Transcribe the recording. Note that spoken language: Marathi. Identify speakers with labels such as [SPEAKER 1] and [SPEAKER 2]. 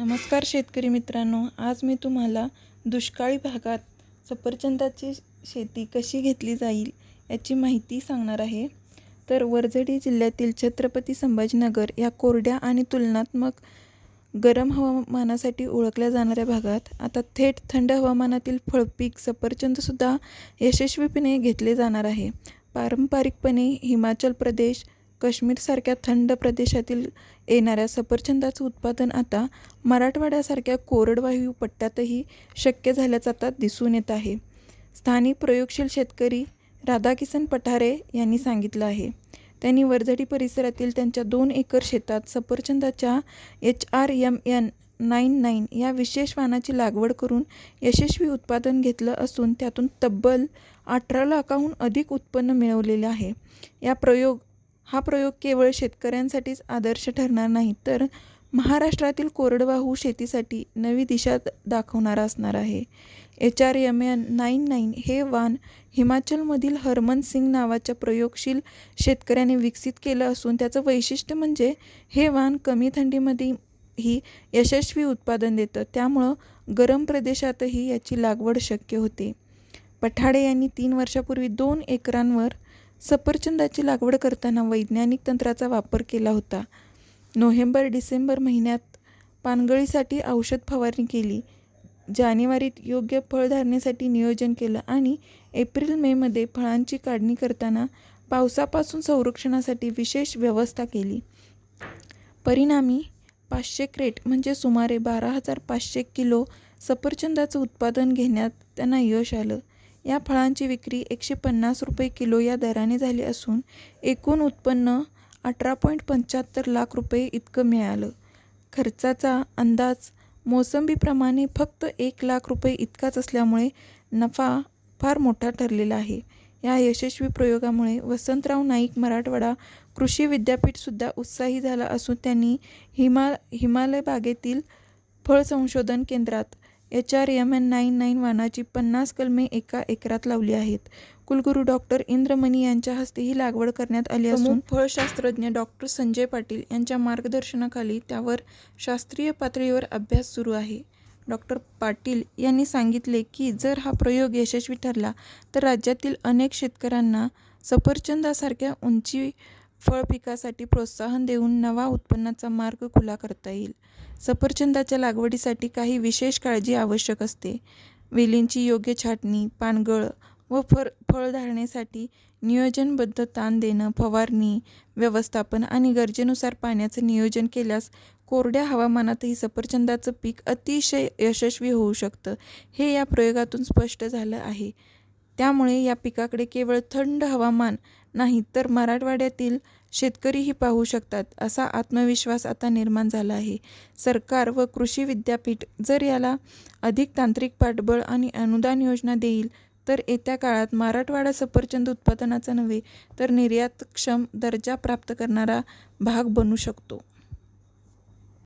[SPEAKER 1] नमस्कार शेतकरी मित्रांनो आज मी तुम्हाला दुष्काळी भागात सफरचंदाची शेती कशी घेतली जाईल याची माहिती सांगणार आहे. तर वर्झडी जिल्ह्यातील छत्रपती संभाजीनगर या कोरड्या आणि तुलनात्मक गरम हवामानासाठी ओळखल्या जाणाऱ्या भागात आता थेट थंड हवामानातील फळपीक सफरचंदसुद्धा यशस्वीपणे घेतले जाणार आहे. पारंपरिकपणे हिमाचल प्रदेश काश्मीरसारख्या थंड प्रदेशातील येणाऱ्या सफरचंदाचं उत्पादन आता मराठवाड्यासारख्या कोरडवायू पट्ट्यातही शक्य झाल्याचं आता दिसून येत आहे. स्थानिक प्रयोगशील शेतकरी राधाकिसन पठारे यांनी सांगितलं आहे. त्यांनी वर्झडी परिसरातील त्यांच्या दोन एकर शेतात सफरचंदाच्या H R M N nine nine या विशेष वाणाची लागवड करून यशस्वी उत्पादन घेतलं असून त्यातून तब्बल अठरा लाखाहून अधिक उत्पन्न मिळवलेले आहे. या प्रयोग हा प्रयोग केवळ शेतकऱ्यांसाठीच आदर्श ठरणार नाही तर महाराष्ट्रातील कोरडवाहू शेतीसाठी नवी दिशा दाखवणारा असणार आहे. H R M N nine nine हे वाण हिमाचलमधील हरमन सिंग नावाच्या प्रयोगशील शेतकऱ्याने विकसित केलं असून त्याचं वैशिष्ट्य म्हणजे हे वाण कमी थंडीमध्ये ही यशस्वी उत्पादन देतं. त्यामुळं गरम प्रदेशातही याची लागवड शक्य होते. पठाडे यांनी तीन वर्षापूर्वी दोन एकरांवर सफरचंदाची लागवड करताना वैज्ञानिक तंत्राचा वापर केला होता. नोव्हेंबर डिसेंबर महिन्यात पानगळीसाठी औषध फवारणी केली. जानेवारीत योग्य फळधारणेसाठी नियोजन केलं आणि एप्रिल मेमध्ये फळांची काढणी करताना पावसापासून संरक्षणासाठी विशेष व्यवस्था केली. परिणामी पाचशे क्रेट म्हणजे सुमारे बारा हजार पाचशे किलो सफरचंदाचं उत्पादन घेण्यात त्यांना यश आलं. या फळांची विक्री एकशे पन्नास रुपये किलो या दराने झाली असून एकूण उत्पन्न अठरा पॉईंट पंच्याहत्तर लाख रुपये इतकं मिळालं. खर्चाचा अंदाज मोसंबीप्रमाणे फक्त एक लाख रुपये इतकाच असल्यामुळे नफा फार मोठा ठरलेला आहे. या यशस्वी प्रयोगामुळे वसंतराव नाईक मराठवाडा कृषी विद्यापीठसुद्धा उत्साही झाला असून त्यांनी हिमा हिमालय बागेतील फळ संशोधन केंद्रात H R M N nine nine वाणाची पन्नास कलमे एका एकरात लावली आहेत. कुलगुरू डॉक्टर इंद्रमणी यांच्या हस्ते ही लागवड करण्यात आली असून फळशास्त्रज्ञ डॉक्टर संजय पाटील यांच्या मार्गदर्शनाखाली त्यावर शास्त्रीय पातळीवर अभ्यास सुरू आहे. डॉक्टर पाटील यांनी सांगितले की जर हा प्रयोग यशस्वी ठरला तर राज्यातील अनेक शेतकऱ्यांना सफरचंदासारख्या उंची फळ पिकासाठी प्रोत्साहन देऊन नवा उत्पन्नाचा मार्ग खुला करता येईल. सफरचंदाच्या लागवडीसाठी काही विशेष काळजी आवश्यक असते. वेलींची योग्य छाटणी पानगळ व फर फळधारणेसाठी नियोजनबद्ध ताण देणं फवारणी व्यवस्थापन आणि गरजेनुसार पाण्याचं नियोजन केल्यास कोरड्या हवामानातही सफरचंदाचं पीक अतिशय यशस्वी होऊ शकतं हे या प्रयोगातून स्पष्ट झालं आहे. त्यामुळे या पिकाकडे केवळ थंड हवामान नाही तर मराठवाड्यातील शेतकरीही पाहू शकतात असा आत्मविश्वास आता निर्माण झाला आहे. सरकार व कृषी विद्यापीठ जर याला अधिक तांत्रिक पाठबळ आणि अनुदान योजना देईल तर येत्या काळात मराठवाडा सफरचंद उत्पादनाचा नव्हे तर निर्यातक्षम दर्जा प्राप्त करणारा भाग बनू शकतो.